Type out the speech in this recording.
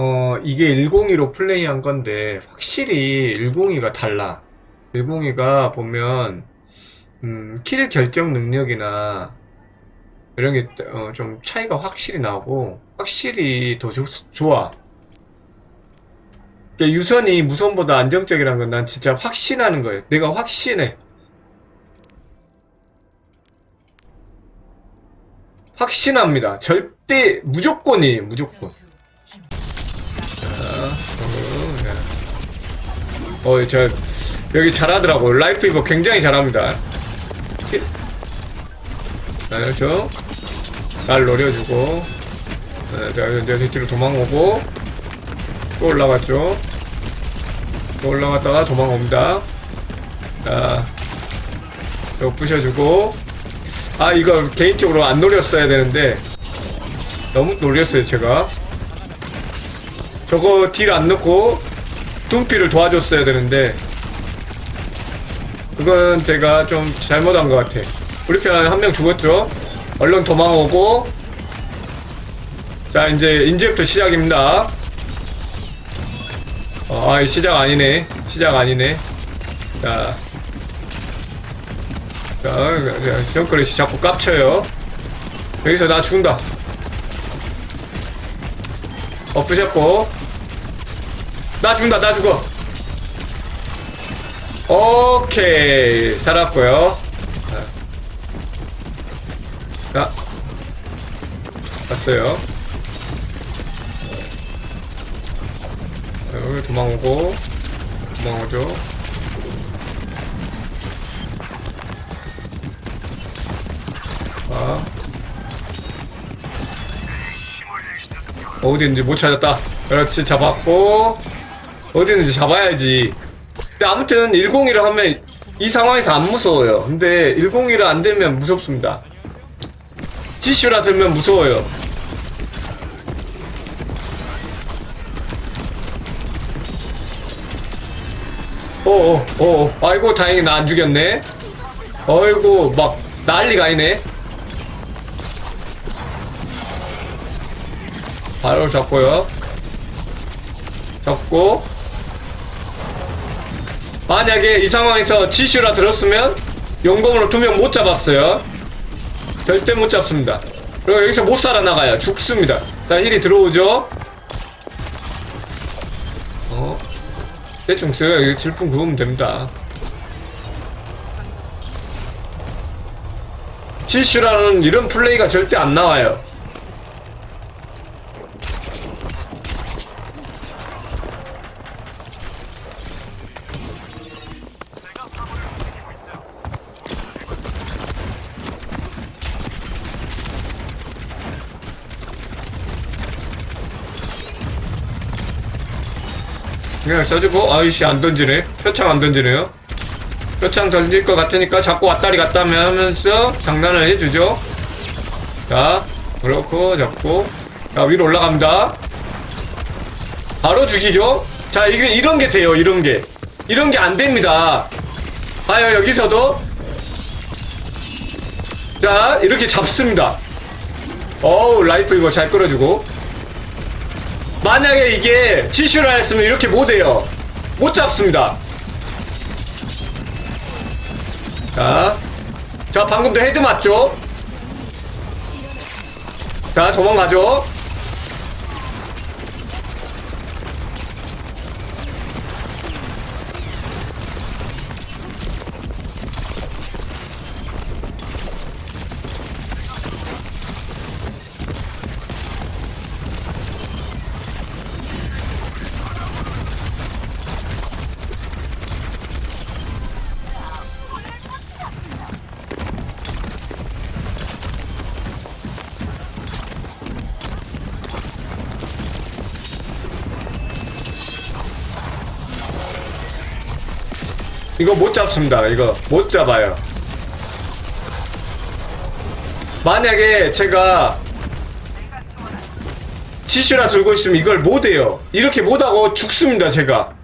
어, 이게 102로 플레이한 건데, 확실히 102가 달라. 102가 보면, 음, 킬 결정 능력이나, 이런 게, 어, 좀 차이가 확실히 나고, 확실히 더 좋, 좋아. 그러니까 유선이 무선보다 안정적이라는 건 난 진짜 확신하는 거예요. 내가 확신해. 확신합니다. 절대, 무조건이에요, 무조건. 어, 저, 여기 잘하더라고. 라이프 이거 굉장히 잘합니다. 자, 그렇죠? 날 노려주고. 네, 자, 이제 뒤로 도망오고. 또 올라갔죠? 또 올라갔다가 도망옵니다. 자, 이거 부셔주고. 아, 이거 개인적으로 안 노렸어야 되는데. 너무 노렸어요, 제가. 저거 딜 안 넣고 둠피를 도와줬어야 되는데 그건 제가 좀 잘못한 것 같아 우리 편 한 명 죽었죠 얼른 도망오고 자 이제 이제부터 시작입니다 어, 아 시작 아니네 시작 아니네 자 자, 정크렛이 자꾸 깝쳐요 여기서 나 죽는다 엎으셨고. 나 죽는다 나 죽어. 오케이. 살았고요. 자. 갔어요. 자, 여기 도망오고 도망오죠 자 어디 있는지 못 찾았다. 그렇지 잡았고. 어디 있는지 잡아야지. 근데 아무튼 101을 하면 이 상황에서 안 무서워요. 근데 101을 안 되면 무섭습니다. 지슈라 들면 무서워요. 어어 어. 아이고 다행히 나 안 죽였네. 어이구 막 난리가 아니네 바로 잡고요. 잡고. 만약에 이 상황에서 지슈라 들었으면 용검으로 두 명 못 잡았어요. 절대 못 잡습니다. 그리고 여기서 못 살아나가요. 죽습니다. 자 힐이 들어오죠? 어? 대충 써요 여기 질풍 그으면 됩니다. 지슈라는 이런 플레이가 절대 안 나와요 그냥 써주고 아이씨 안 던지네. 표창 안 던지네요. 표창 던질 것 같으니까 자꾸 왔다리 갔다 하면서 장난을 해주죠. 자 그렇고 잡고. 자 위로 올라갑니다. 바로 죽이죠. 자 이게 이런 게 돼요 이런 게. 이런 게 안 됩니다. 봐요 여기서도. 자 이렇게 잡습니다. 어우 라이프 이거 잘 끌어주고 만약에 이게 지슈라 했으면 이렇게 못 해요. 못 잡습니다. 자, 자 방금도 헤드 맞죠? 자 도망가죠 이거 못 잡습니다. 이거 못 잡아요. 만약에 제가 치슈라 들고 있으면 이걸 못 해요. 이렇게 못하고 죽습니다, 제가.